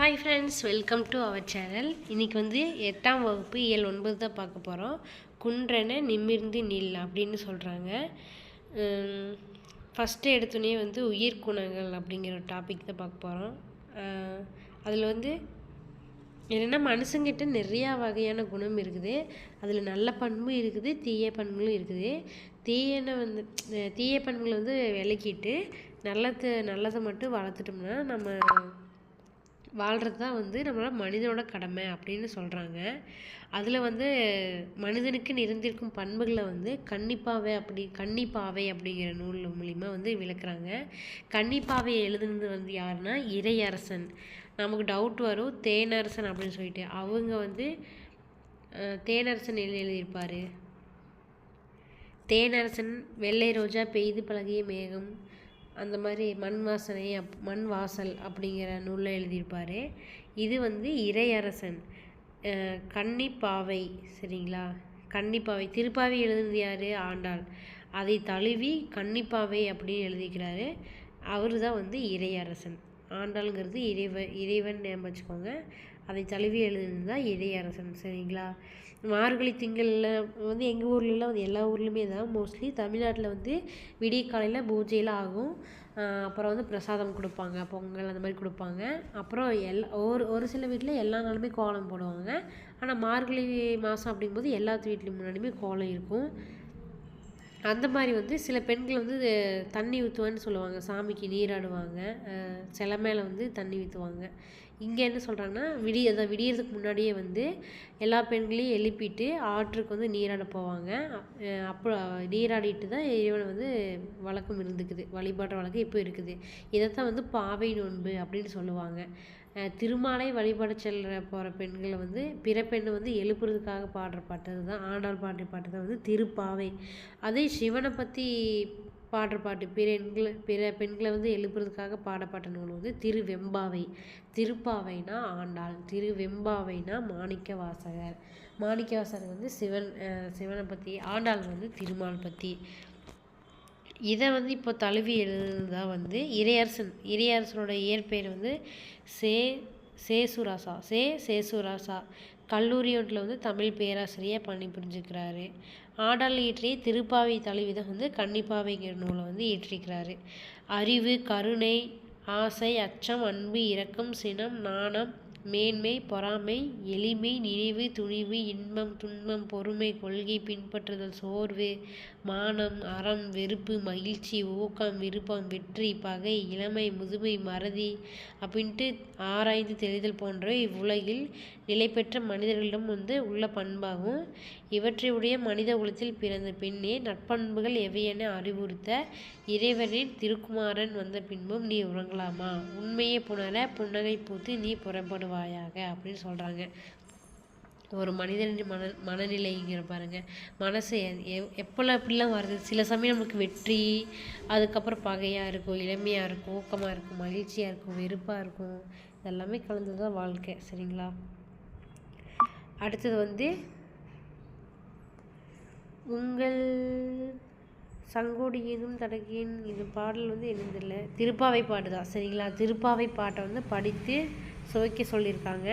Hi friends welcome to our channel இன்றைக்கி வந்து எட்டாம் வகுப்பு ஏழு ஒன்பது தான் பார்க்க போகிறோம் குன்றனை நிமிர்ந்து நில் அப்படின்னு சொல்கிறாங்க ஃபஸ்ட்டு எடுத்தோடனே வந்து உயிர் குணங்கள் அப்படிங்கிற டாபிக் தான் பார்க்க போகிறோம் அதில் வந்து என்னென்னா மனுஷங்கிட்ட நிறையா வகையான குணம் இருக்குது. அதில் நல்ல பண்பும் இருக்குது தீய பண்புகளும் இருக்குது. தீயனை வந்து தீய பண்புகளை வந்து விலக்கிட்டு நல்லது நல்லதை மட்டும் வளர்த்துட்டோம்னா நம்ம வாழ்கிறது தான் வந்து நம்மளோட மனிதனோட கடமை அப்படின்னு சொல்கிறாங்க அதில் வந்து மனிதனுக்கு நிறைந்திருக்கும் பண்புகளை வந்து கன்னிப்பாவை அப்படி கன்னிப்பாவை அப்படிங்கிற நூல் மூலிமா வந்து விளக்குறாங்க. கன்னிப்பாவை எழுதுனது வந்து யாருன்னா இறையரசன். நமக்கு டவுட் வரும் தேனரசன் அப்படின்னு சொல்லிட்டு. அவங்க வந்து தேனரசன் எழுதி எழுதியிருப்பார்? தேனரசன் வெள்ளை ரோஜா பெய்து பழகிய மேகம் அந்த மாதிரி மண் வாசனை அப் மண் வாசல் அப்படிங்கிற நூலில் எழுதியிருப்பார். இது வந்து இறையரசன். கன்னிப்பாவை சரிங்களா? கன்னிப்பாவை. திருப்பாவை எழுதுனது யார்? ஆண்டாள். அதை தழுவி கன்னிப்பாவை அப்படின்னு எழுதிக்கிறாரு அவர் தான் வந்து இறையரசன். ஆண்டாளுங்கிறது இறைவன் இறைவன் ஞாபகம் வச்சுக்கோங்க. அதை தழுவி எழுதுனது தான் இறையரசன் சரிங்களா? மார்கழி திங்களில் வந்து எங்கள் ஊர்லலாம் வந்து எல்லா ஊர்லேயுமே தான். மோஸ்ட்லி தமிழ்நாட்டில் வந்து விடிய காலையில் பூஜையெல்லாம் ஆகும். அப்புறம் வந்து பிரசாதம் கொடுப்பாங்க பொங்கல் அந்த மாதிரி கொடுப்பாங்க. அப்புறம் எல் ஒரு ஒரு சில வீட்டில் எல்லா நாளுமே கோலம் போடுவாங்க. ஆனால் மார்கழி மாதம் அப்படிங்கும்போது எல்லாத்து வீட்லேயும் முன்னாடியுமே கோலம் இருக்கும். அந்த மாதிரி வந்து சில பெண்கள் வந்து தண்ணி ஊற்றுவேன்னு சொல்லுவாங்க. சாமிக்கு நீராடுவாங்க. சில சிலை மேலே வந்து தண்ணி ஊற்றுவாங்க இங்கே என்ன சொல்கிறாங்கன்னா விடிய அதான் விடியறதுக்கு முன்னாடியே வந்து எல்லா பெண்களையும் எழுப்பிட்டு ஆற்றுக்கு வந்து நீராட போவாங்க. அப்போ நீராடிட்டு தான் இறைவனை வந்து வழக்கம் இருந்துக்குது. வழிபாட்டு வழக்கம் இப்போ இருக்குது. இதைத்தான் வந்து பாவை நோன்பு அப்படின்னு சொல்லுவாங்க. திருமாலை வழிபட செல்ற போகிற பெண்களை வந்து பிற பெண்ணை வந்து எழுப்புறதுக்காக பாடுற பாட்டு தான் ஆண்டாள் பாடுற பாட்டு தான் வந்து திருப்பாவை. அதே சிவனை பற்றி பாடுற பாட்டு பெண்களை பிற பெண்களை வந்து எழுப்புறதுக்காக பாடப்பட்ட நூல் வந்து திருவெம்பாவை. திருப்பாவைனா ஆண்டாள் திருவெம்பாவைனா மாணிக்க வாசகர் மாணிக்க வாசகர் வந்து சிவன் சிவனை பற்றி ஆண்டாள் வந்து திருமால் பற்றி இதை வந்து இப்போ தழுவி தான் வந்து இறையரசன் இறையரசனோட இயற்பெயர் வந்து சே சேசுராசா சே சேசுராசா. கல்லூரி ஒன்றில் வந்து தமிழ் பேராசிரியர் பணி புரிஞ்சுக்கிறாரு. ஆடாள் இயற்றிய திருப்பாவை தழுவி தான் வந்து கன்னிப்பாவைங்கிற நூலை வந்து இயற்றிக்கிறாரு அறிவு கருணை ஆசை அச்சம் அன்பு இரக்கம் சினம் நாணம் மேன்மை பொறாமை எளிமை நினைவு துணிவு இன்பம் துன்பம் பொறுமை கொள்கை பின்பற்றுதல் சோர்வு மானம் அறம் வெறுப்பு மகிழ்ச்சி ஊக்கம் விருப்பம் வெற்றி பகை இளமை முதுமை மறதி அப்படின்ட்டு ஆராய்ந்து தெளிதல் போன்றவை இவ்வுலகில் நிலை பெற்ற மனிதர்களிடம் வந்து உள்ள பண்பாகும். இவற்றையுடைய மனித குலத்தில் பிறந்த பெண்ணே நட்பண்புகள் எவையென அறிவுறுத்த இறைவனின் திருக்குமாரன் வந்த பின்பும் நீ உறங்கலாமா? உண்மையை புணர புன்னகை பூத்து நீ புறப்படுவாயாக அப்படின்னு சொல்கிறாங்க ஒரு மனிதனின் மன மனநிலைங்கிற பாருங்கள் மனசு எப்போல்லாம் எப்படிலாம் வருது சில சமயம் நமக்கு வெற்றி அதுக்கப்புறம் பகையாக இருக்கும் இளமையாக இருக்கும் ஊக்கமாக இருக்கும் மகிழ்ச்சியாக இருக்கும் வெறுப்பாக இருக்கும். இதெல்லாமே கலந்தது தான் வாழ்க்கை சரிங்களா? அடுத்தது வந்து உங்கள் சங்கோடி ஏதும் தடகின் இது பாடல் வந்து எழுந்தில்ல திருப்பாவை பாட்டு தான் சரிங்களா? திருப்பாவை பாட்டை வந்து படித்து சுவைக்க சொல்லியிருக்காங்க.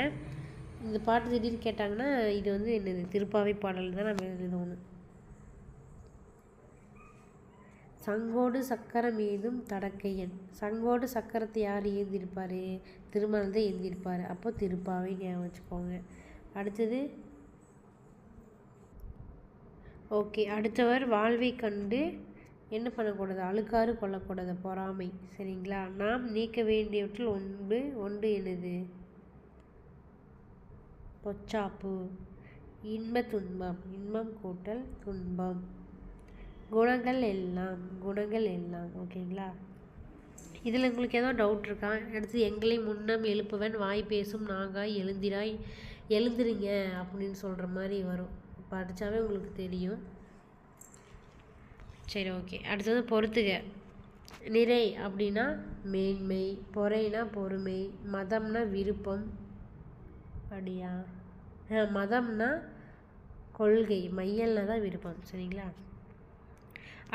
இந்த பாட்டு திடீர்னு கேட்டாங்கன்னா இது வந்து என்னது திருப்பாவை பாடல் தான் நம்ம எழுதணும் சங்கோடு சக்கரம் ஏதும் தடக்கையன் சங்கோடு சக்கரத்தை யார் ஏந்திருப்பார்? திருமணம் தான் ஏந்திருப்பார். அப்போ திருப்பாவை ஞாபகம் வச்சுக்கோங்க. அடுத்தது ஓகே அடுத்தவர் வாழ்வை கண்டு என்ன பண்ணக்கூடாது? அழுக்காறு கொள்ளக்கூடாது. பொறாமை. சரிங்களா? நாம் நீக்க வேண்டியவற்றில் ஒன்று ஒன்று என்னது? பொச்சாப்பு இன்ப துன்பம் இன்பம் கூட்டல் துன்பம். குணங்கள் எல்லாம் குணங்கள் எல்லாம் ஓகேங்களா? இதில் உங்களுக்கு ஏதோ டவுட் இருக்கா? அடுத்து எங்களை முன்னம் எழுப்புவன் வாய் பேசும் நாங்காய் எழுந்திராய் எழுந்துருங்க அப்படின்னு சொல்கிற மாதிரி வரும். படித்தாவே உங்களுக்கு தெரியும். சரி ஓகே. அடுத்தது பொறுத்துக. நிறை அப்படின்னா மேன்மை பொறைனா பொறுமை மதம்னா விருப்பம். அப்படியா? மதம்னா கொள்கை மையலில் தான் விருப்பம் சரிங்களா?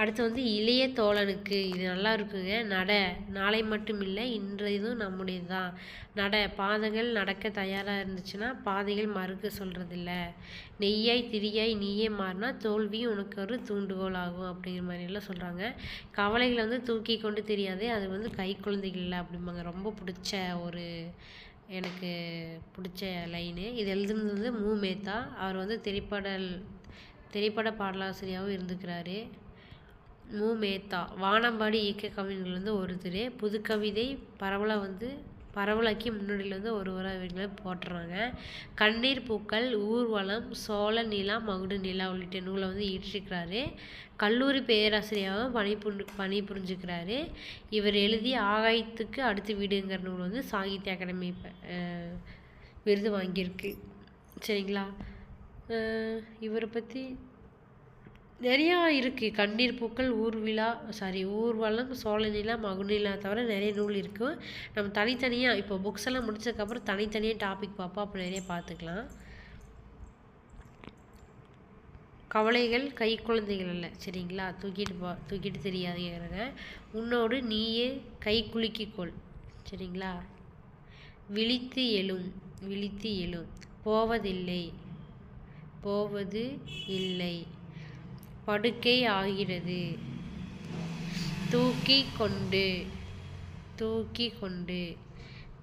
அடுத்து வந்து இளைய தோழனுக்கு இது நல்லா இருக்குங்க. நட நாளை மட்டும் இல்லை இன்றையதும் நம்முடையது? தான் நட பாதங்கள் நடக்க தயாராக இருந்துச்சுன்னா பாதைகள் மறுக்க சொல்கிறதில்ல நெய்யாய் திரியாய் நீயே மாறினா தோல்வியும் உனக்கு ஒரு தூண்டுகோல் ஆகும் அப்படிங்கிற மாதிரிலாம் சொல்கிறாங்க கவலைகளை வந்து தூக்கி கொண்டு தெரியாதே அது வந்து கை குழந்தைகள் இல்லை அப்படிம்பாங்க. ரொம்ப பிடிச்ச ஒரு எனக்கு பிடிச்ச லைனு இது எழுதுனது வந்து மு. மேத்தா. அவர் வந்து திரைப்படல் திரைப்பட பாடலாசிரியாகவும் இருந்துக்கிறாரு மு. மேத்தா. வானம்பாடி இயக்க கவிஞர்கள் வந்து ஒருத்தர். புதுக்கவிதை பரவலாக வந்து பரவலாக்கி முன்னோடியில் வந்து ஒரு இவங்களை போட்டுறாங்க. கண்ணீர் பூக்கள் ஊர்வலம் சோழ நிலா மகுடு நிலா உள்ளிட்ட நூலை வந்து இயற்றிருக்கிறாரு கல்லூரி பேராசிரியராகவும் பணிபுரி பணிபுரிஞ்சுக்கிறாரு இவர் எழுதிய ஆகாயத்துக்கு அடுத்து வீடுங்கிற நூல் வந்து சாகித்ய அகாடமி விருது வாங்கியிருக்கு. சரிங்களா? இவரை பற்றி நிறையா இருக்குது கண்ணீர் பூக்கள் ஊர்விழா சாரி ஊர்வலம் சோழநிலா மகுநிலா தவிர நிறைய நூல் இருக்குது நம்ம தனித்தனியாக இப்போ புக்ஸ் எல்லாம் முடிச்சதுக்கப்புறம் தனித்தனியாக டாபிக் பார்ப்போம் அப்போ நிறைய பார்த்துக்கலாம். கவலைகள் கை குழந்தைகள் அல்ல சரிங்களா? தூக்கிட்டு போ தூக்கிட்டு தெரியாதுங்கிறாங்க உன்னோடு நீயே கை குலுக்கிக்கொள் சரிங்களா? விழித்து எழும் விழித்து எழும். போவதில்லை போவது இல்லை. படுக்கை ஆகிறது. தூக்கி கொண்டு தூக்கி கொண்டு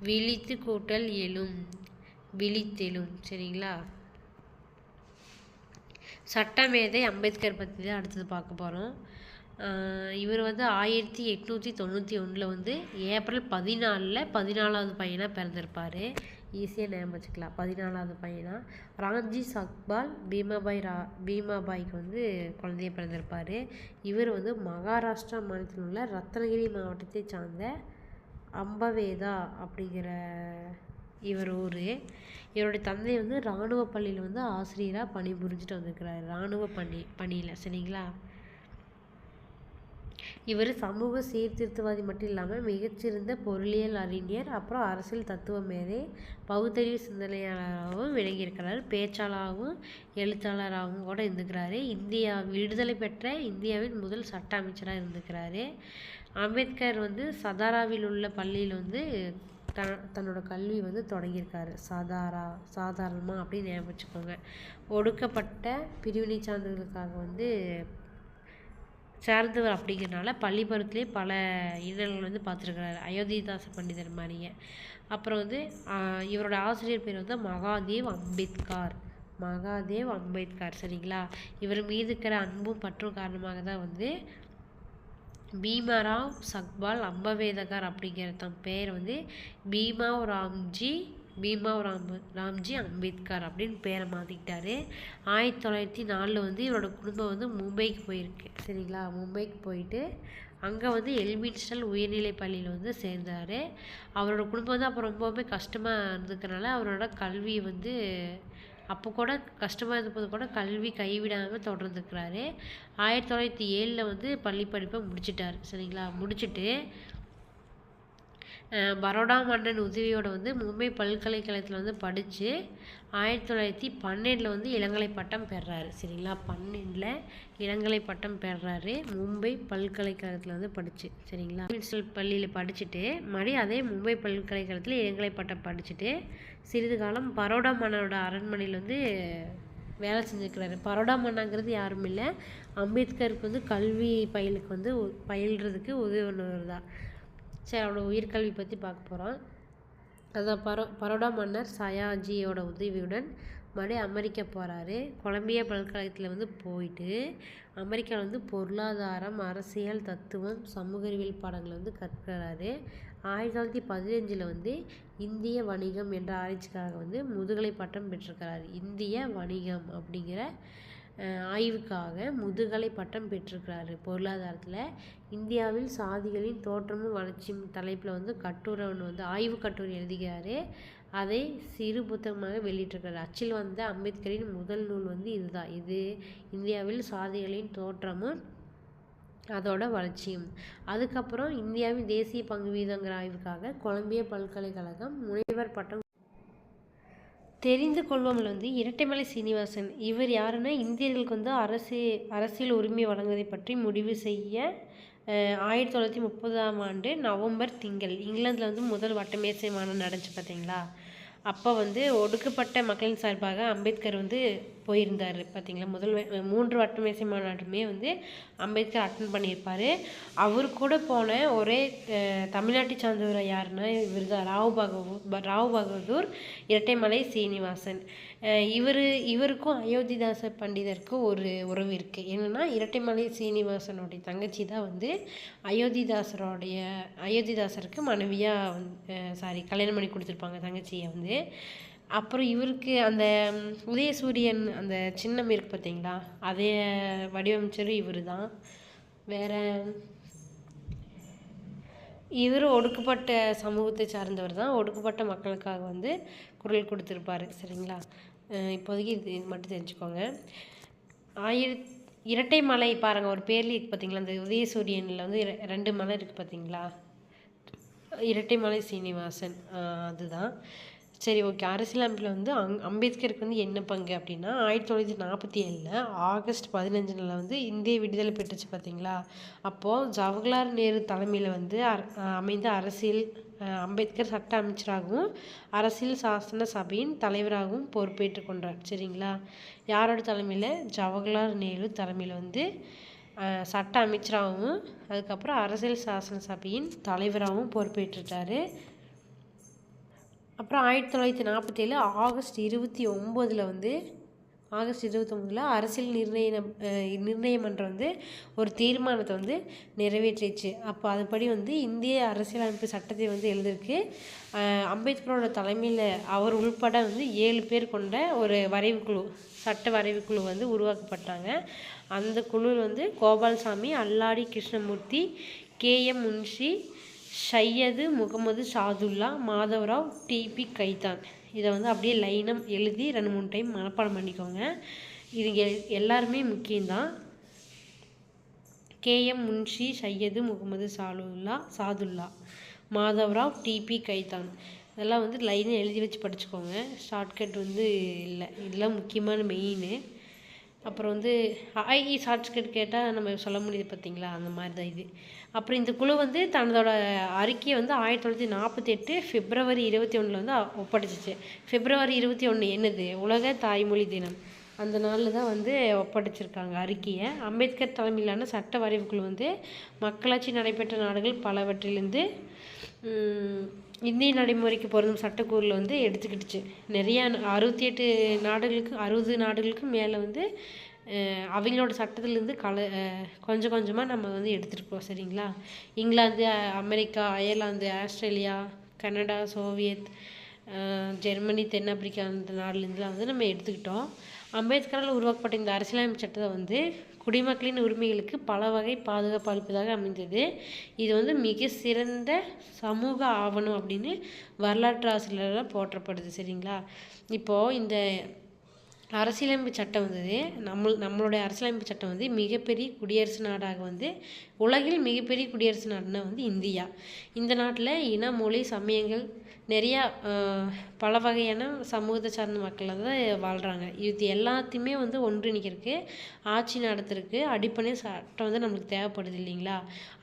விழித்து கூட்டல் எழும் விழித்தெழும். சரிங்களா? சட்டமேதை அம்பேத்கர் பற்றி தான் அடுத்தது பார்க்க போகிறோம் இவர் வந்து ஆயிரத்தி எட்நூற்றி தொண்ணூற்றி ஒன்றில் வந்து ஏப்ரல் பதினாலில் பதினாலாவது பையனாக பிறந்திருப்பார். ஈஸியாக ஞாபகம் வச்சுக்கலாம். பதினாலாவது பையனாக ராம்ஜி சக்பால் பீமாபாய் ரா பீமாபாய்க்கு வந்து குழந்தைய பிறந்திருப்பார். இவர் வந்து மகாராஷ்டிரா மாநிலத்தில் உள்ள ரத்னகிரி மாவட்டத்தை சார்ந்த அம்பவேதா அப்படிங்கிற இவர் ஊர். இவருடைய தந்தை வந்து இராணுவ பள்ளியில் வந்து ஆசிரியராக பணிபுரிஞ்சுட்டு வந்திருக்கிறார். இராணுவ பணி பணியில். சரிங்களா? இவர் சமூக சீர்திருத்தவாதி மட்டும் இல்லாமல் மிகச்சிறந்த பொருளியல் அறிஞர் அப்புறம் அரசியல் தத்துவ மேதை பகுத்தறிவு சிந்தனையாளராகவும் விளங்கியிருக்கிறார். பேச்சாளராகவும் எழுத்தாளராகவும் கூட இருந்துக்கிறாரு. இந்தியா விடுதலை பெற்ற இந்தியாவின் முதல் சட்ட அமைச்சராக இருந்துக்கிறாரு. அம்பேத்கர் வந்து சதாராவில் உள்ள பள்ளியில் வந்து த தன்னோட கல்வி வந்து தொடங்கியிருக்காரு. சாதாரா சாதாரணமாக அப்படின்னு ஞாபகம் வச்சுக்கோங்க. ஒடுக்கப்பட்ட பிரிவினை சார்ந்தவர்களுக்காக வந்து சார்ந்தவர் அப்படிங்கிறனால பள்ளி பருவத்திலே பல இன்னல்கள் வந்து பார்த்துருக்குறாரு. அயோத்திதாச பண்டிதர் மாதிரியே அப்புறம் வந்து இவரோட ஆசிரியர் பேர் வந்து மகாதேவ் அம்பேத்கார். மகாதேவ் அம்பேத்கர். சரிங்களா? இவர் மீது இருக்கிற அன்பும் பற்றும் காரணமாக தான் வந்து பீமராவ் சக்பால் அம்பவேதகர் அப்படிங்கிற தம் பேர் வந்து பீமாவ் ராம்ஜி பீமாவ் ராம் ராம்ஜி அம்பேத்கர் அப்படின்னு பேரை மாற்றிக்கிட்டாரு ஆயிரத்தி தொள்ளாயிரத்தி நாலில் வந்து இவரோட குடும்பம் வந்து மும்பைக்கு போயிருக்கு சரிங்களா? மும்பைக்கு போயிட்டு அங்கே வந்து எல்மின்ஸ்டல் உயர்நிலை பள்ளியில் வந்து சேர்ந்தார். அவரோட குடும்பம் வந்து அப்போ ரொம்பவுமே கஷ்டமாக இருந்ததுனால அவரோட கல்வி வந்து அப்போ கூட கஷ்டமாக இருந்தபோது கூட கல்வி கைவிடாமல் தொடர்ந்துருக்கிறாரு ஆயிரத்தி தொள்ளாயிரத்தி ஏழில் வந்து பள்ளி படிப்பை முடிச்சிட்டார் சரிங்களா? முடிச்சுட்டு பரோடா மன்னன் உதவியோட வந்து மும்பை பல்கலைக்கழகத்தில் வந்து படித்து ஆயிரத்தி தொள்ளாயிரத்தி பன்னெண்டில் வந்து இளங்கலை பட்டம் பெறாரு. சரிங்களா? பன்னெண்டில் இளங்கலை பட்டம் பெறாரு. மும்பை பல்கலைக்கழகத்தில் வந்து படித்து சரிங்களா? மின்ஸ்டல் பள்ளியில் படிச்சுட்டு மறுபடியும் அதே மும்பை பல்கலைக்கழகத்தில் இளங்கலை பட்டம் படிச்சுட்டு சிறிது காலம் பரோடா மன்னனோட அரண்மனையில் வந்து வேலை செஞ்சுருக்கிறாரு. பரோடா மன்னாங்கிறது யாரும் இல்லை. அம்பேத்கருக்கு வந்து கல்வி பயிலுக்கு வந்து உ- பயில்றதுக்கு உதவினவர் தான் சரி அவனோட உயிர்கல்வி பற்றி பார்க்க போகிறோம் அதான் பரோ பரோடா மன்னர் சயாஜியோட உதவியுடன் மறுபடியும் அமெரிக்கா போகிறாரு கொலம்பியா பல்கலைக்கழகத்தில் வந்து போயிட்டு அமெரிக்காவில் வந்து பொருளாதாரம் அரசியல் தத்துவம் சமூக அறிவியல் பாடங்களை வந்து கற்கிறாரு. ஆயிரத்தி தொள்ளாயிரத்தி பதினஞ்சில் வந்து இந்திய வணிகம் என்ற ஆராய்ச்சிக்காக வந்து முதுகலை பட்டம் பெற்றிருக்கிறார். இந்திய வணிகம் அப்படிங்கிற ஆய்வுக்காக முதுகலை பட்டம் பெற்றிருக்கிறாரு. பொருளாதாரத்தில் இந்தியாவில் சாதிகளின் தோற்றமும் வளர்ச்சியும் தலைப்பில் வந்து கட்டுரை ஒன்று வந்து ஆய்வு கட்டுரை எழுதுகிறாரு. அதை சிறு புத்தகமாக வெளியிட்டிருக்கிறார். அச்சில் வந்த அம்பேத்கரின் முதல் நூல் வந்து இதுதான். இது இந்தியாவில் சாதிகளின் தோற்றமும் அதோட வளர்ச்சியும். அதுக்கப்புறம் இந்தியாவின் தேசிய பங்கு வீதங்கிற ஆய்வுக்காக கொலம்பிய பல்கலைக்கழகம் முனைவர் பட்டம் தெரிந்து கொள்வோம்ல வந்து இரட்டைமலை சீனிவாசன். இவர் யாருன்னா இந்தியர்களுக்கு வந்து அரசு அரசியல் உரிமை வழங்குவதை பற்றி முடிவு செய்ய ஆயிரத்தி தொள்ளாயிரத்தி முப்பதாம் ஆண்டு நவம்பர் திங்கள் இங்கிலாந்தில் வந்து முதல் வட்டமேசை மாநாடு நடந்துச்சு பார்த்தீங்களா அப்போ வந்து ஒடுக்கப்பட்ட மக்களின் சார்பாக அம்பேத்கர் வந்து போயிருந்தார் பார்த்தீங்களா முதல் மூன்று வட்டமேசை மாநாட்டுமே வந்து அம்பேத்கர் அட்டன் பண்ணியிருப்பார். அவர் கூட போன ஒரே தமிழ்நாட்டை சார்ந்தவர் யாருன்னா இவர் தான் ராவ் பகவூர் ராவ் பகதூர் இரட்டைமலை சீனிவாசன். இவர் இவருக்கும் அயோத்திதாச பண்டிதருக்கும் ஒரு உறவு இருக்குது என்னென்னா இரட்டைமலை சீனிவாசனுடைய தங்கச்சி தான் வந்து அயோத்திதாசருடைய அயோத்திதாசருக்கு மனைவியாக வந்து சாரி கல்யாணம் பண்ணி கொடுத்துருப்பாங்க தங்கச்சியை வந்து. அப்புறம் இவருக்கு அந்த உதயசூரியன் அந்த சின்னம் இருக்கு பார்த்தீங்களா அதே வடிவமைச்சரும் இவர் தான் வேற இவர் ஒடுக்கப்பட்ட சமூகத்தை சார்ந்தவர் தான் ஒடுக்கப்பட்ட மக்களுக்காக வந்து குரல் கொடுத்துருப்பாரு. சரிங்களா? இப்போதைக்கு இது இது மட்டும் தெரிஞ்சுக்கோங்க. ஆயிரத் இரட்டை மலை பாருங்கள் ஒரு பேர்லேயே இருக்குது பார்த்தீங்களா அந்த உதயசூரியனில் வந்து இர- ரெண்டு மலை இருக்குது பார்த்தீங்களா இரட்டைமலை சீனிவாசன். அதுதான். சரி ஓகே. அரசியலமைப்பில் வந்து அங் அம்பேத்கருக்கு வந்து என்ன பங்கு அப்படின்னா ஆயிரத்தி தொள்ளாயிரத்தி நாற்பத்தி ஏழில் ஆகஸ்ட் பதினஞ்சில் வந்து இந்திய விடுதலை பெற்றுச்சு பார்த்தீங்களா? அப்போது ஜவஹர்லால் நேரு தலைமையில் வந்து அமைந்த அரசியல் அம்பேத்கர் சட்ட அமைச்சராகவும் அரசியல் சாசன சபையின் தலைவராகவும் பொறுப்பேற்றுக் கொண்டார். சரிங்களா? யாரோட தலைமையில்? ஜவஹர்லால் நேரு தலைமையில் வந்து சட்ட அமைச்சராகவும் அதுக்கப்புறம் அரசியல் சாசன சபையின் தலைவராகவும் பொறுப்பேற்றுட்டார். அப்புறம் ஆயிரத்தி தொள்ளாயிரத்தி நாற்பத்தேழு ஆகஸ்ட் இருபத்தி ஒம்போதில் வந்து ஆகஸ்ட் இருபத்தொம்போதில் அரசியல் நிர்ணய நிர்ணய மன்றம் வந்து ஒரு தீர்மானத்தை வந்து நிறைவேற்றிச்சு. அப்போ அதுபடி வந்து இந்திய அரசியலமைப்பு சட்டத்தை வந்து எழுதிருக்கு அம்பேத்கரோட தலைமையில் அவர் உள்பட வந்து ஏழு பேர் கொண்ட ஒரு வரைவு குழு சட்ட வரைவு குழு வந்து உருவாக்கப்பட்டாங்க. அந்த குழு வந்து Gopalaswami Alladi Krishnamurthy K M Munshi Syed Mohammad Saadulla Madhavrao D P Khaitan. இதை வந்து அப்படியே லைனம் எழுதி ரெண்டு மூணு டைம் மனப்பாடம் பண்ணிக்கோங்க. இது எல்லாருமே முக்கியம்தான். K M Munshi Syed Mohammad Salulla Saadulla Madhavrao D P Khaitan. இதெல்லாம் வந்து லைனாக எழுதி வச்சு படிச்சுக்கோங்க. ஷார்ட்கட் வந்து இல்லை. இதெல்லாம் முக்கியமான மெயின் அப்புறம் வந்து ஐஇ ஷார்ட்கட் கேட்டால் நம்ம சொல்ல முடியுது பார்த்தீங்களா அந்த மாதிரி தான் இது. அப்புறம் இந்த குழு வந்து தன்னோட அறிக்கையை வந்து ஆயிரத்தி தொள்ளாயிரத்தி நாற்பத்தெட்டு பிப்ரவரி இருபத்தி ஒன்றில் வந்து ஒப்படைச்சிச்சு. பிப்ரவரி இருபத்தி ஒன்று என்னது? உலக தாய்மொழி தினம். அந்த நாளில் தான் வந்து ஒப்படைச்சிருக்காங்க அறிக்கையை. அம்பேத்கர் தலைமையிலான சட்ட வரைவுக்குழு வந்து மக்களாட்சி நடைபெற்ற நாடுகள் பலவற்றிலிருந்து இந்திய நடைமுறைக்கு பொருந்தும் சட்டக்கூறில் வந்து எடுத்துக்கிட்டுச்சு. நிறையா அறுபத்தி எட்டு நாடுகளுக்கு அறுபது நாடுகளுக்கு மேலே வந்து அவங்களோட சட்டத்திலேருந்து கல கொஞ்சம் கொஞ்சமாக நம்ம வந்து எடுத்துருப்போம் சரிங்களா? England America Ireland Australia Canada Soviet Germany தென்னாப்பிரிக்கா அந்த நாடுலேருந்துலாம் வந்து நம்ம எடுத்துக்கிட்டோம். அம்பேத்கரால் உருவாக்கப்பட்ட இந்த அரசியலமைப்பு சட்டத்தை வந்து குடிமக்களின் உரிமைகளுக்கு பல வகை பாதுகாப்பு அளிப்பதாக அமைந்தது. இது வந்து மிக சிறந்த சமூக ஆவணம் அப்படின்னு வரலாற்று ஆசிரியர்களால் போற்றப்படுது சரிங்களா? இப்போது இந்த அரசியலமைப்பு சட்டம் வந்தது நம்ம நம்மளுடைய அரசியலமைப்பு சட்டம் வந்து மிகப்பெரிய குடியரசு நாடாக வந்து உலகில் மிகப்பெரிய குடியரசு நாடுனா வந்து இந்தியா. இந்த நாட்டில் இன மொழி சமயங்கள் நிறையா பல வகையான சமூகத்தை சார்ந்த மக்கள் தான் வாழ்கிறாங்க இது எல்லாத்தையுமே வந்து ஒன்றிணைக்கிறதுக்கு ஆட்சி நடத்துறதுக்கு அடிப்படை சட்டம் வந்து நம்மளுக்கு தேவைப்படுது இல்லைங்களா?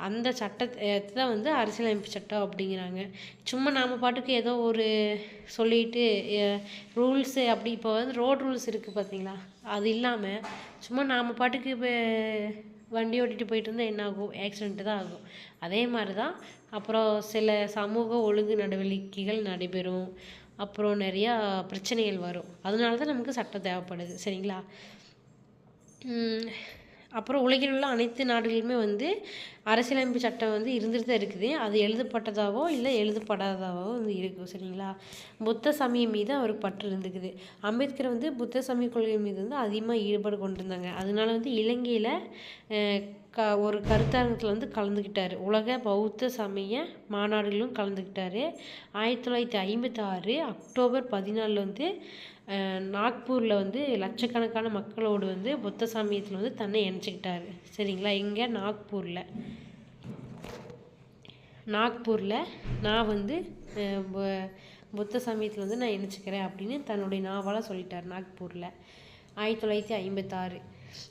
அந்த சட்டத்தை தான் வந்து அரசியலமைப்பு சட்டம் அப்படிங்கிறாங்க. சும்மா நாம் பாட்டுக்கு ஏதோ ஒரு சொல்லிட்டு ரூல்ஸு அப்படி இப்போ வந்து ரோட் ரூல்ஸ் இருக்குது பார்த்தீங்களா? அது இல்லாமல் சும்மா நாம் பாட்டுக்கு இப்போ வண்டி ஓட்டிட்டு போயிட்டு இருந்தால் என்ன ஆகும்? ஆக்சிடென்ட்டு தான் ஆகும். அதே மாதிரி தான் அப்புறம் சில சமூக ஒழுங்கு நடவடிக்கைகள் நடைபெறும். அப்புறம் நிறையா பிரச்சனைகள் வரும். அதனால தான் நமக்கு சட்டம் தேவைப்படுது. சரிங்களா? அப்புறம் உலகில் உள்ள அனைத்து நாடுகளுமே வந்து அரசியலமைப்பு சட்டம் வந்து இருந்துட்டு தான் இருக்குது. அது எழுதப்பட்டதாவோ இல்லை எழுதப்படாததாவோ வந்து இருக்கும் சரிங்களா? புத்த சமயம் மீது அவருக்கு பற்று இருந்துக்குது. அம்பேத்கர் வந்து புத்த சமய கொள்கை மீது வந்து அதிகமாக ஈடுபாடு கொண்டிருந்தாங்க. அதனால வந்து இலங்கையில் க ஒரு கருத்தரங்கத்தில் வந்து கலந்துக்கிட்டார். உலக பௌத்த சமய மாநாடுகளும் கலந்துக்கிட்டார். ஆயிரத்தி தொள்ளாயிரத்தி ஐம்பத்தாறு அக்டோபர் பதினாலில் வந்து நாக்பூரில் வந்து லட்சக்கணக்கான மக்களோடு வந்து புத்த சமயத்தில் வந்து தன்னை இணைச்சிக்கிட்டாரு. சரிங்களா? இங்கே நாக்பூரில். நாக்பூரில் நான் வந்து புத்த சமயத்தில் வந்து நான் இணைச்சிக்கிறேன் அப்படின்னு தன்னுடைய நாவலாக சொல்லிட்டார் நாக்பூரில். ஆயிரத்தி தொள்ளாயிரத்தி ஐம்பத்தாறு.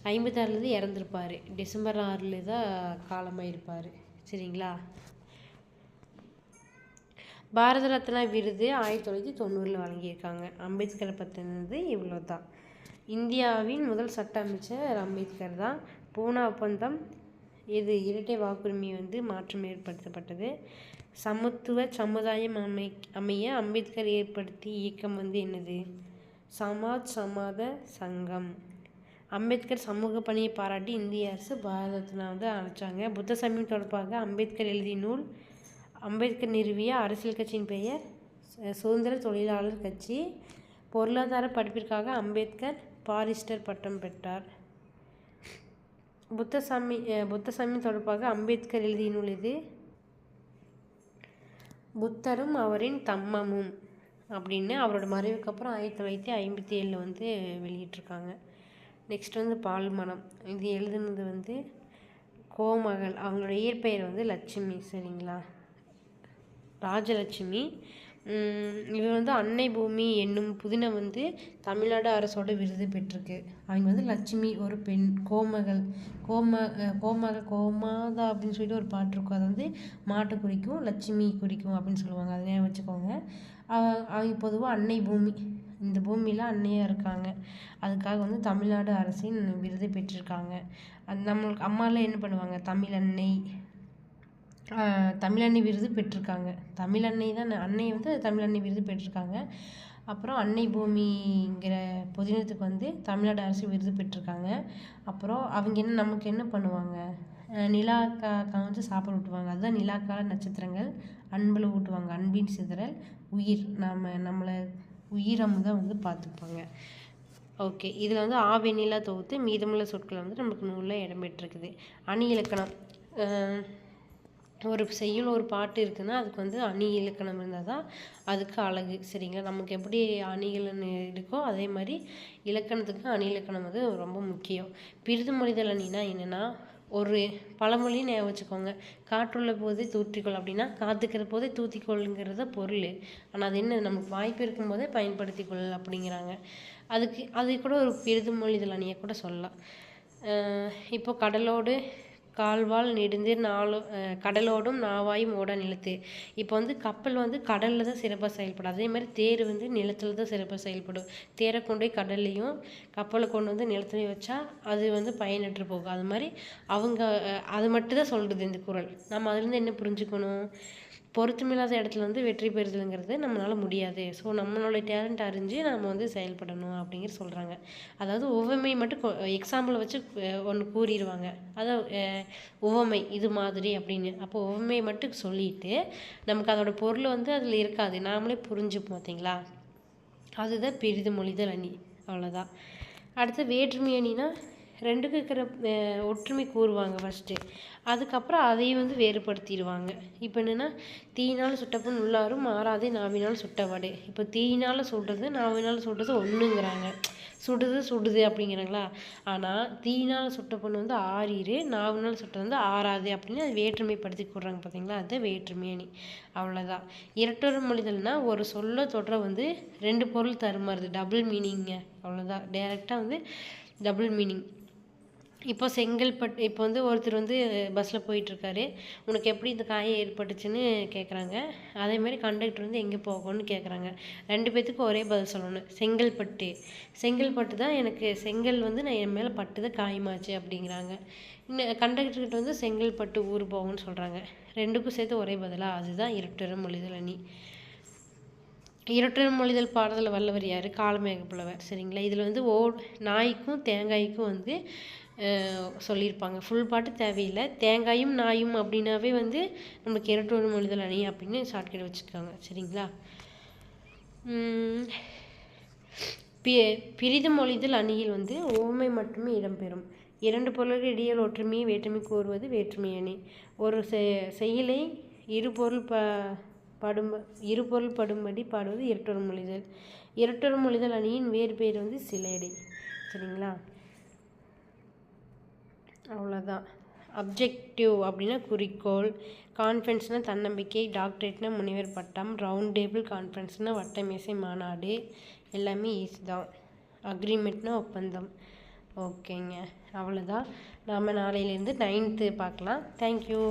ஐம்பத்தாறுலேருந்து இறந்துருப்பார். டிசம்பர் ஆறில் தான் காலமாயிருப்பார். சரிங்களா? பாரத ரத்னா விருது ஆயிரத்தி தொள்ளாயிரத்தி தொண்ணூறில் வழங்கியிருக்காங்க. அம்பேத்கரை பற்றினது இவ்வளோ தான் இந்தியாவின் முதல் சட்ட அமைச்சர் அம்பேத்கர் தான். பூனா ஒப்பந்தம் இது இரட்டை வாக்குரிமை வந்து மாற்றம் ஏற்படுத்தப்பட்டது. சமத்துவ சமுதாயம் அமை அமைய அம்பேத்கர் ஏற்படுத்திய இயக்கம் வந்து என்னது? சமாஜ் சமாத சங்கம். அம்பேத்கர் சமூக பணியை பாராட்டி இந்திய அரசு பாரத ரத்னா வந்து அழைச்சாங்க. புத்த சமயம் தொடர்பாக அம்பேத்கர் எழுதிய நூல் அம்பேத்கர் நிறுவிய அரசியல் கட்சியின் பெயர் சு- சுதந்திர தொழிலாளர் கட்சி. பொருளாதார படிப்பிற்காக அம்பேத்கர் பாரிஸ்டர் பட்டம் பெற்றார். புத்த சாமி புத்த தொடர்பாக அம்பேத்கர் எழுதிய நூல் இது. புத்தரும் அவரின் தம்மமும் அப்படின்னு அவரோட மறைவுக்கு அப்புறம் ஆயிரத்தி தொள்ளாயிரத்தி ஐம்பத்தி ஏழில் வந்து வெளியிட்டிருக்காங்க. நெக்ஸ்ட் வந்து பால்மணம் இது எழுதுனது வந்து கோமகள். அவங்களோட இயற்பெயர் வந்து லட்சுமி சரிங்களா? ராஜலட்சுமி. இவர் வந்து அன்னை பூமி என்னும் புதினம் வந்து தமிழ்நாடு அரசோட விருது பெற்றிருக்கு. அவங்க வந்து லட்சுமி ஒரு பெண் கோமகள் கோம கோமக கோமாதா அப்படின்னு சொல்லிட்டு ஒரு பாட்டு இருக்கும். அது வந்து மாட்டை குறிக்கும் லட்சுமி குறிக்கும் அப்படின்னு சொல்லுவாங்க. அதை ஞாபகம் வச்சுக்கோங்க. அவங்க பொதுவாக அன்னை பூமி. இந்த பூமியில் அன்னையாக இருக்காங்க. அதுக்காக வந்து தமிழ்நாடு அரசின் விருது பெற்றிருக்காங்க. அது நம்மளுக்கு அம்மாலாம் என்ன பண்ணுவாங்க? தமிழ் அன்னை ஆஹ் தமிழன்னை விருது பெற்றிருக்காங்க. தமிழன்னை தான் அன்னை வந்து தமிழன்னை விருது பெற்றிருக்காங்க. அப்புறம் அன்னை பூமிங்கிற புதினத்துக்கு வந்து தமிழ்நாடு அரசு விருது பெற்றிருக்காங்க. அப்புறம் அவங்க என்ன நமக்கு என்ன பண்ணுவாங்க? ஆஹ் நிலாக்கா வந்து சாப்பாடு ஊட்டுவாங்க. அதுதான் நிலாக்கால நட்சத்திரங்கள். அன்பில் ஊட்டுவாங்க. அன்பின் சிதறல் உயிர். நாம் நம்மளை உயிரமுதான் வந்து பார்த்துப்பாங்க. ஓகே. இதில் வந்து ஆவெண்ணிலா தொகுத்து மீதமுள்ள சொற்கள் வந்து நமக்கு நூலில் இடம்பெற்றிருக்குது. அணி இலக்கணம். ஒரு செய்யுள் ஒரு பாட்டு இருக்குன்னா அதுக்கு வந்து அணி இலக்கணம் இருந்தால் தான் அதுக்கு அழகு சரிங்களா? நமக்கு எப்படி அணிகள் இருக்கோ அதே மாதிரி இலக்கணத்துக்கு அணி இலக்கணம் வந்து ரொம்ப முக்கியம். பிரிது மொழிதல் அணினா என்னென்னா ஒரு பழமொழி ஞாபகம் வச்சுக்கோங்க. காற்றுள்ள போதே தூற்றிக்கொள் அப்படின்னா காத்துக்கிற போதே தூத்திக்கொள்ளுங்கிறத பொருள். ஆனால் அது என்ன நமக்கு வாய்ப்பு இருக்கும்போதே பயன்படுத்திக்கொள் அப்படிங்கிறாங்க. அதுக்கு அது கூட ஒரு பிரிது மொழிதல் அணியை கூட சொல்லலாம். இப்போ கடலோடு கால்வால் நெடுந்தீர் நாளோ கடலோடும் நாவாயும் ஓட நிலத்து. இப்போ வந்து கப்பல் வந்து கடலில் தான் சிறப்பாக செயல்படும். அதே மாதிரி தேர் வந்து நிலத்தில் தான் சிறப்பாக செயல்படும். தேரை கொண்டு போய் கடல்லையும் கப்பலை கொண்டு வந்து நிலத்துலையும் வச்சா அது வந்து பயனற்று போகும். அது மாதிரி அவங்க அது மட்டும் தான் சொல்கிறது இந்த குறள் நம்ம அதுலேருந்து என்ன புரிஞ்சுக்கணும்? பொருத்தமில்லாத இடத்துல வந்து வெற்றி பெறுதலுங்கிறது நம்மளால் முடியாது. ஸோ நம்மளோட டேலண்ட் அறிஞ்சு நம்ம வந்து செயல்படணும் அப்படிங்கிற சொல்கிறாங்க அதாவது உவமை மட்டும் எக்ஸாம்பிளை வச்சு ஒன்று கூறிடுவாங்க. அதான் உவமை இது மாதிரி அப்படின்னு. அப்போ உவமை மட்டும் சொல்லிட்டு நமக்கு அதோட பொருள் வந்து அதில் இருக்காது. நாமளே புரிஞ்சுப்போம் பார்த்தீங்களா அதுதான் பெரிது மொழிதல் அணி. அவ்வளோதான் அடுத்து வேற்றுமை அணினா ரெண்டுக்கும் இருக்கிற ஒற்றுமை கூறுவாங்க ஃபஸ்ட்டு அதுக்கப்புறம் அதையும் வந்து வேறுபடுத்திடுவாங்க. இப்போ என்னென்னா தீயினால் சுட்டப்புண் உள்ளாரும் மாறாதே நாவினால் சுட்டவடை இப்போ தீயினால் சுடுறது நாவினால் சுடுறது ஒன்றுங்கிறாங்க சுடுது சுடுது அப்படிங்கிறாங்களா? ஆனால் தீயினால் சுட்ட பொண்ணு வந்து ஆறிரு நாவினால் சுட்டது வந்து ஆறாது அப்படின்னு அது வேற்றுமைப்படுத்தி கூடுறாங்க பார்த்தீங்களா அது வேற்றுமை அணி. அவ்வளோதான் இரட்டொரு மொழிதல்னால் ஒரு சொல்ல தொடர வந்து ரெண்டு பொருள் தருமாறுது டபுள் மீனிங்க அவ்வளோதான் டைரெக்டாக வந்து டபுள் மீனிங் இப்போ செங்கல்பட்டு இப்போ வந்து ஒருத்தர் வந்து பஸ்ஸில் போயிட்டுருக்காரு. உனக்கு எப்படி இந்த காயம் ஏற்பட்டுச்சுன்னு கேட்குறாங்க அதே மாதிரி கண்டக்டர் வந்து எங்கே போகணும்னு கேட்குறாங்க ரெண்டு பேர்த்துக்கும் ஒரே பதில் சொல்லணும். செங்கல்பட்டு செங்கல்பட்டு தான் எனக்கு செங்கல் வந்து நான் என் மேலே பட்டு தான் காயமாச்சு அப்படிங்கிறாங்க. இன்னும் கண்டக்டர்கிட்ட வந்து செங்கல்பட்டு ஊர் போகணும்னு சொல்கிறாங்க ரெண்டுக்கும் சேர்த்து ஒரே பதிலாக அதுதான் இருட்டரும் மொழிதல் அணி. இரட்டர் மொழிதல் பாடத்தில் வல்லவர் யார்? காலமேக புலவர் சரிங்களா? இதில் வந்து ஓ நாய்க்கும் தேங்காய்க்கும் வந்து சொல்லியிருப்பாங்க. ஃபுல் பாட்டு தேவையில்லை. தேங்காயும் நாயும் அப்படின்னாவே வந்து நமக்கு இரட்டொரு மொழிதல் அணி அப்படின்னு ஷார்ட்கட் வச்சுருக்காங்க. சரிங்களா? உம், பி மொழிதல் அணியில் வந்து ஓமை மட்டுமே இடம்பெறும். இரண்டு பொருள்கள் இடையில் ஒற்றுமையை வேற்றுமை கூறுவது வேற்றுமை அணி. ஒரு செ- செயலை இரு பொருள் ப படும் இரு பொருள் படும்படி பாடுவது இரட்டொரு மொழிதல். இரட்டொரு மொழிதல் அணியின் வேறு பேர் வந்து சிலையடை. சரிங்களா? அவ்வளோதான் அப்ஜெக்டிவ் அப்படின்னா குறிக்கோள் கான்ஃபரன்ஸ்னால் தன்னம்பிக்கை டாக்டரேட்னா முனைவர் பட்டம் ரவுண்ட் டேபிள் கான்ஃபரன்ஸ்னால் வட்டமேசை மாநாடு எல்லாமே ஈஸி தான். அக்ரிமெண்ட்னா ஒப்பந்தம். ஓகேங்க அவ்வளோதான் நாம் நாளையிலேருந்து நைன்த்து பார்க்கலாம். தேங்க்யூ